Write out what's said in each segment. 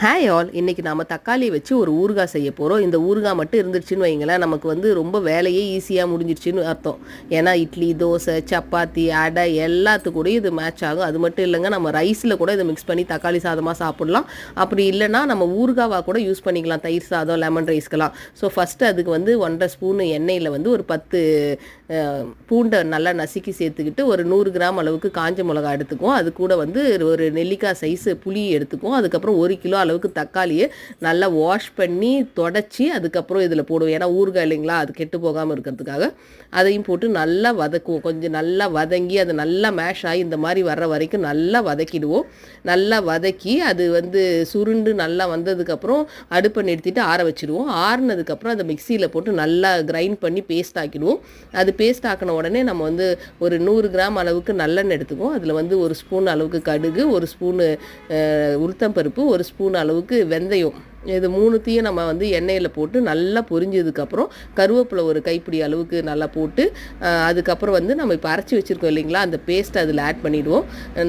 Hi all இன்றைக்கி நாம் தக்காளி வச்சு ஒரு ஊறுகாய் செய்ய போகிறோம் இந்த ஊறுகாய் மட்டும் இருந்துருச்சுன்னு வைங்களேன் நமக்கு வந்து ரொம்ப வேலையே ஈஸியாக முடிஞ்சிருச்சுன்னு அர்த்தம். ஏன்னா இட்லி தோசை சப்பாத்தி அடை எல்லாத்துக்கூடயும் இது மேட்ச் ஆகும். அது மட்டும் இல்லைங்க நம்ம ரைஸில் கூட இதை மிக்ஸ் பண்ணி தக்காளி சாதமாக சாப்பிட்லாம். அப்படி இல்லைன்னா நம்ம ஊறுகாவாக கூட யூஸ் பண்ணிக்கலாம். தயிர் சாதம் லெமன் ரைஸ்க்கெலாம் ஸோ ஃபஸ்ட்டு அதுக்கு வந்து ஒன்றரை ஸ்பூன் எண்ணெயில் வந்து ஒரு பத்து பூண்டை நல்லா நசுக்கி சேர்த்துக்கிட்டு ஒரு நூறு கிராம் அளவுக்கு காஞ்ச மிளகா எடுத்துக்குவோம். அது கூட வந்து ஒரு நெல்லிக்காய் சைஸ் புளி எடுத்துக்குவோம். அதுக்கப்புறம் ஒரு கிலோ அளவுக்கு தக்காளியை நல்லா வாஷ் பண்ணி தொடச்சி அதுக்கப்புறம் இதில் போடுவோம். ஏன்னா ஊறுகாய் இல்லைங்களா? அது கெட்டு போகாமல் இருக்கிறதுக்காக அதையும் போட்டு நல்லா வதக்குவோம். கொஞ்சம் நல்லா வதங்கி அது நல்லா மேஷ் ஆகி இந்த மாதிரி வர்ற வரைக்கும் நல்லா வதக்கிடுவோம். நல்லா வதக்கி அது வந்து சுருண்டு நல்லா வந்ததுக்கப்புறம் அடுப்பை நிறுத்திட்டு ஆற வச்சிடுவோம். ஆறுனதுக்கப்புறம் அதை மிக்சியில் போட்டு நல்லா கிரைண்ட் பண்ணி பேஸ்ட் ஆக்கிடுவோம். அது பேஸ்ட் ஆக்கின உடனே நம்ம வந்து ஒரு நூறு கிராம் அளவுக்கு நல்லெண்ணெய் எடுத்துக்குவோம். அதில் வந்து ஒரு ஸ்பூன் அளவுக்கு கடுகு ஒரு ஸ்பூனு உளுத்தம்பருப்பு ஒரு ஸ்பூன் அளவுக்கு வெந்தயம். இது மூணுத்தையும் நம்ம வந்து எண்ணெயில் போட்டு நல்லா பொரிஞ்சதுக்கப்புறம் கருவேப்பிலை ஒரு கைப்பிடி அளவுக்கு நல்லா போட்டு அதுக்கப்புறம் வந்து நம்ம இப்போ அரைச்சி வச்சுருக்கோம் இல்லைங்களா? அந்த பேஸ்ட் அதில் ஆட் பண்ணிவிடுவோம்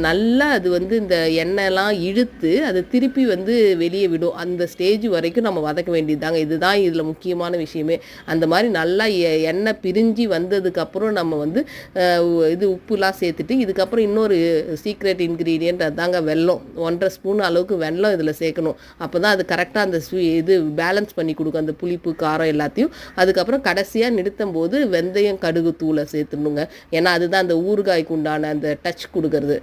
நல்லா அது வந்து இந்த எண்ணெய்லாம் இழுத்து அதை திருப்பி வந்து வெளியே விடும். அந்த ஸ்டேஜ் வரைக்கும் நம்ம வதக்க வேண்டியதுதாங்க. இதுதான் இதில் முக்கியமான விஷயமே. அந்த மாதிரி நல்லா எண்ணெய் பிரிஞ்சு வந்ததுக்கப்புறம் நம்ம வந்து இது உப்புலாம் சேர்த்துட்டு இதுக்கப்புறம் இன்னொரு சீக்ரெட் இன்க்ரீடியன்ட் அதாங்க வெல்லம். ஒன்றரை ஸ்பூன் அளவுக்கு வெல்லம் இதில் சேர்க்கணும். அப்போ தான் அது கரெக்டாக அந்த ஸ்வீ இது பேலன்ஸ் பண்ணி கொடுக்கும். அந்த புளிப்பு காரம் எல்லாத்தையும் அதுக்கப்புறம் கடைசியாக நிறுத்தும் போது வெந்தயம் கடுகு தூளை சேர்த்துடணுங்க. ஏன்னா அதுதான் அந்த ஊறுகாய்க்கு உண்டான அந்த டச் கொடுக்கறது.